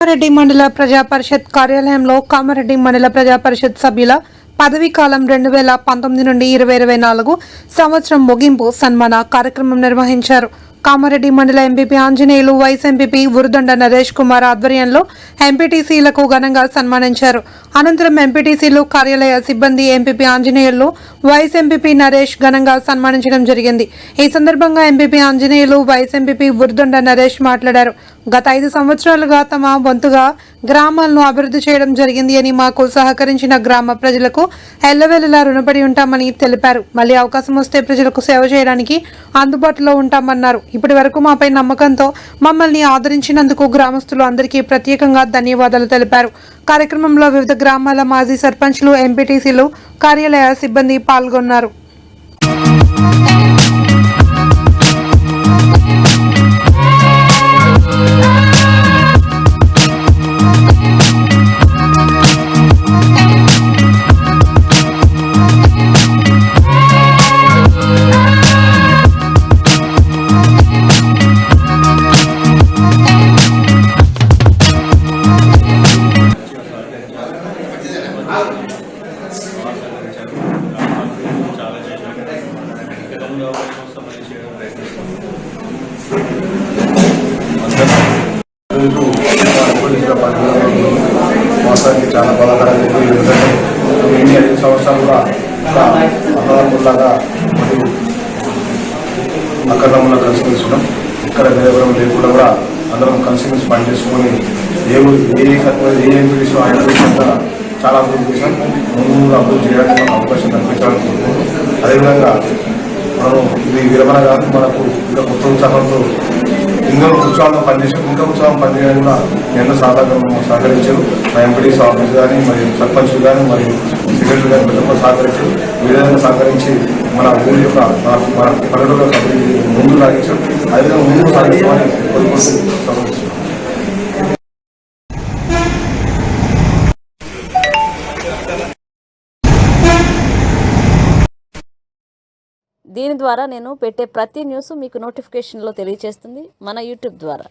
కామారెడ్డి మండల ప్రజా పరిషత్ కార్యాలయంలో కామారెడ్డి మండల ప్రజా పరిషత్ సభ్యుల పదవీ కాలం రెండు వేల పంతొమ్మిది నుండి ఇరవై ఇరవై నాలుగు సంవత్సరం ముగింపు సన్మాన కార్యక్రమం నిర్వహించారు. కామారెడ్డి మండల MPP Anjaneyulu vice MPP Urudanda Naresh Kumar ఆధ్వర్యంలో ఎంపీటీసీలకు ఘనంగా సన్మానించారు. అనంతరం ఎంపీటీసీలు కార్యాలయ సిబ్బంది MPP Anjaneyulu vice MPP Naresh ఘనంగా సన్మానించడం జరిగింది. ఈ సందర్భంగా MPP Anjaneyulu vice MPP Urudanda Naresh మాట్లాడారు. గత ఐదు సంవత్సరాలుగా తమ వంతుగా గ్రామాలను అభివృద్ధి చేయడం జరిగింది అని మాకు సహకరించిన గ్రామ ప్రజలకు ఎల్లవెల్లలా రుణపడి ఉంటామని తెలిపారు. మళ్ళీ అవకాశం వస్తే ప్రజలకు సేవ చేయడానికి అందుబాటులో ఉంటామన్నారు. ఇప్పటి వరకు మాపై నమ్మకంతో మమ్మల్ని ఆదరించినందుకు గ్రామస్తులు అందరికీ ప్రత్యేకంగా ధన్యవాదాలు తెలిపారు. కార్యక్రమంలో వివిధ గ్రామాల మాజీ సర్పంచ్లు ఎంపీటీసీలు కార్యాలయ సిబ్బంది పాల్గొన్నారు. ఈరోజు చాలా బాధాకరంగా ఎందుకంటే ఎన్ని ఐదు సంవత్సరాలుగా ఒక అన్నదమ్ములాగా మరియు అక్కదమ్ములా కలిసి మెలిసినాం ఇక్కడ ఎవరం లేకుండా కూడా అందరం కలిసిమెలిసి పనిచేసుకొని ఏ ఏ ఏ ఎంపీడీస్ ఆయన చాలా అభివృద్ధి చేశాం. ముందు అభివృద్ధి చేయడానికి మనకు అవకాశం కల్పించాలనుకుంటున్నాం అదేవిధంగా మనం ఇది విరమణ కాదు మనకు ఇంకా కొత్త ఉత్సాహంతో ఇంకా ఉత్సాహంగా పనిచేసాం. ఇంకా ఉత్సాహం పనిచేయడం కూడా ఎంతో సాధారణ సహకరించారు. మా ఎంపీడీస్ ఆఫీస్ కానీ మరియు సర్పంచ్ కానీ మరియు సెక్రటరీ కానీ ప్రతి ఒక్కరు సహకరించారు. విధంగా సహకరించి మన ఊరి యొక్క మన పల్లెటూరు ముందు సాగించాం. అదేవిధంగా ముందు సాగించమని దీని ద్వారా నేను పెట్టే ప్రతి న్యూస్ మీకు నోటిఫికేషన్లో తెలియజేస్తుంది మన యూట్యూబ్ ద్వారా.